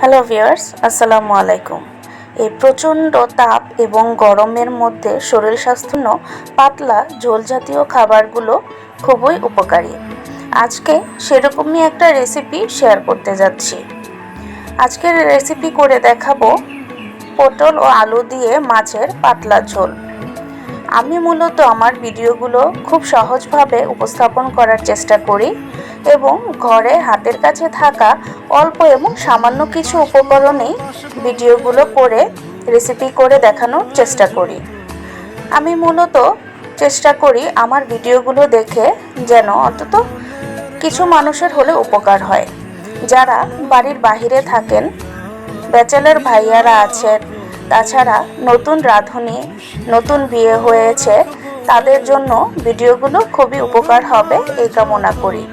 Hello viewers আসসালামু আলাইকুম এই প্রচণ্ড তাপ এবং গরমের মধ্যে শরীর স্বাস্থ্য পাতলা ঝোল জাতীয় খাবারগুলো খুবই উপকারী। আজকে সেরকমই একটা রেসিপি শেয়ার করতে যাচ্ছি। আজকের রেসিপি করে দেখাবো পটল ও আলু দিয়ে মাছের পাতলা ঝোল। আমি মূলত আমার ভিডিওগুলো খুব সহজভাবে উপস্থাপন করার চেষ্টা করি। এবং ঘরে হাতের কাছে থাকা অল্প এবং সামান্য কিছু উপকরণেই ভিডিওগুলো করে রেসিপি করে দেখানোর চেষ্টা করি। আমি মূলত চেষ্টা করি আমার ভিডিওগুলো দেখে যেন অন্তত কিছু মানুষের হলে উপকার হয়। যারা বাড়ির বাহিরে থাকেন, ব্যাচেলার ভাইয়ারা আছেন, তাছাড়া নতুন রাঁধুনি, নতুন বিয়ে হয়েছে, তাদের জন্য ভিডিওগুলো খুবই উপকার হবে এই কামনা করি।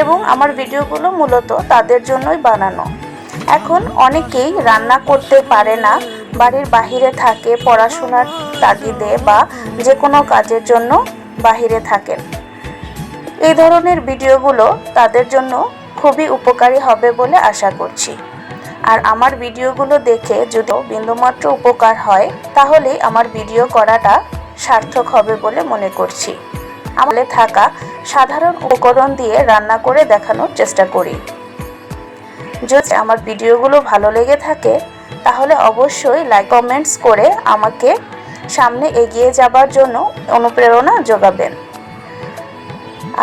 এবং আমার ভিডিওগুলো মূলত তাদের জন্যই বানানো। এখন অনেকেই রান্না করতে পারে না, বাড়ির বাহিরে থাকে, পড়াশোনার তাগিদে বা যে কোনো কাজের জন্য বাহিরে থাকেন। এই ধরনের ভিডিওগুলো তাদের জন্য খুবই উপকারী হবে বলে আশা করছি। আর আমার ভিডিওগুলো দেখে যদি বিন্দুমাত্র উপকার হয় তাহলে আমার ভিডিও করাটা সার্থক হবে বলে মনে করছি। আমলে থাকা সাধারণ উপকরণ দিয়ে রান্না করে দেখানোর চেষ্টা করি। যদি আমার ভিডিওগুলো ভালো লেগে থাকে, তাহলে অবশ্যই লাইক কমেন্টস করে আমাকে সামনে এগিয়ে যাবার জন্য অনুপ্রেরণা যোগাবেন।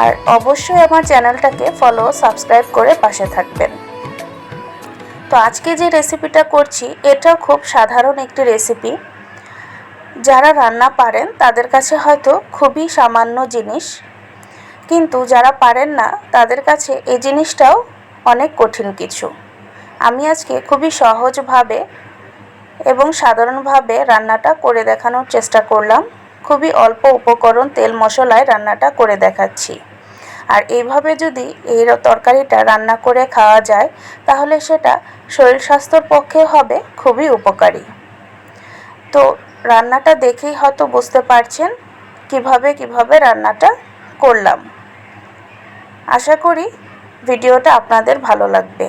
আর অবশ্যই আমার চ্যানেলটাকে ফলো সাবস্ক্রাইব করে পাশে থাকবেন। তো আজকে যে রেসিপিটা করছি, এটা খুব সাধারণ একটি রেসিপি যারা রান্না পারেন, তাদের কাছে হয়তো খুবই সামান্য জিনিস। কিন্তু যারা পারেন না, তাদের কাছে এই জিনিসটাও অনেক কঠিন কিছু। আমি আজকে খুবই সহজভাবে এবং সাধারণভাবে রান্নাটা করে দেখানোর চেষ্টা করলাম। খুবই অল্প উপকরণ তেল মশলায় রান্নাটা করে দেখাচ্ছি। আর এইভাবে যদি এই তরকারিটা রান্না করে খাওয়া যায়, তাহলে সেটা শরীর স্বাস্থ্যর পক্ষে হবে খুবই উপকারী। তো রান্নাটা দেখেই হয়তো বুঝতে পারছেন কীভাবে কীভাবে রান্নাটা করলাম। আশা করি ভিডিওটা আপনাদের ভালো লাগবে।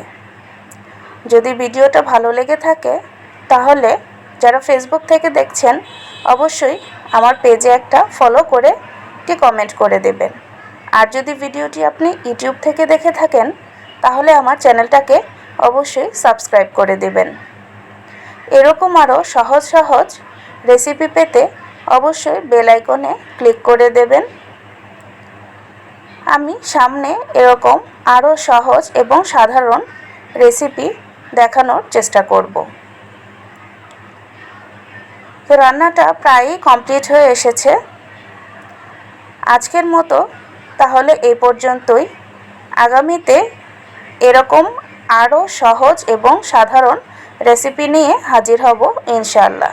যদি ভিডিওটা ভালো লেগে থাকে, তাহলে যারা ফেসবুক থেকে দেখছেন, অবশ্যই আমার পেজে একটা ফলো করে একটি কমেন্ট করে দেবেন। আর যদি ভিডিওটি আপনি ইউটিউব থেকে দেখে থাকেন, তাহলে আমার চ্যানেলটাকে অবশ্যই সাবস্ক্রাইব করে দেবেন। এরকম আরও সহজ সহজ রেসিপি পেতে অবশ্যই বেল আইকনে ক্লিক করে দেবেন। আমি সামনে এরকম আরও সহজ এবং সাধারণ রেসিপি দেখানোর চেষ্টা করব। তো রান্নাটা প্রায়ই কমপ্লিট হয়ে এসেছে। আজকের মতো তাহলে এই পর্যন্তই। আগামীতে এরকম আরও সহজ এবং সাধারণ রেসিপি নিয়ে হাজির হব ইনশাল্লাহ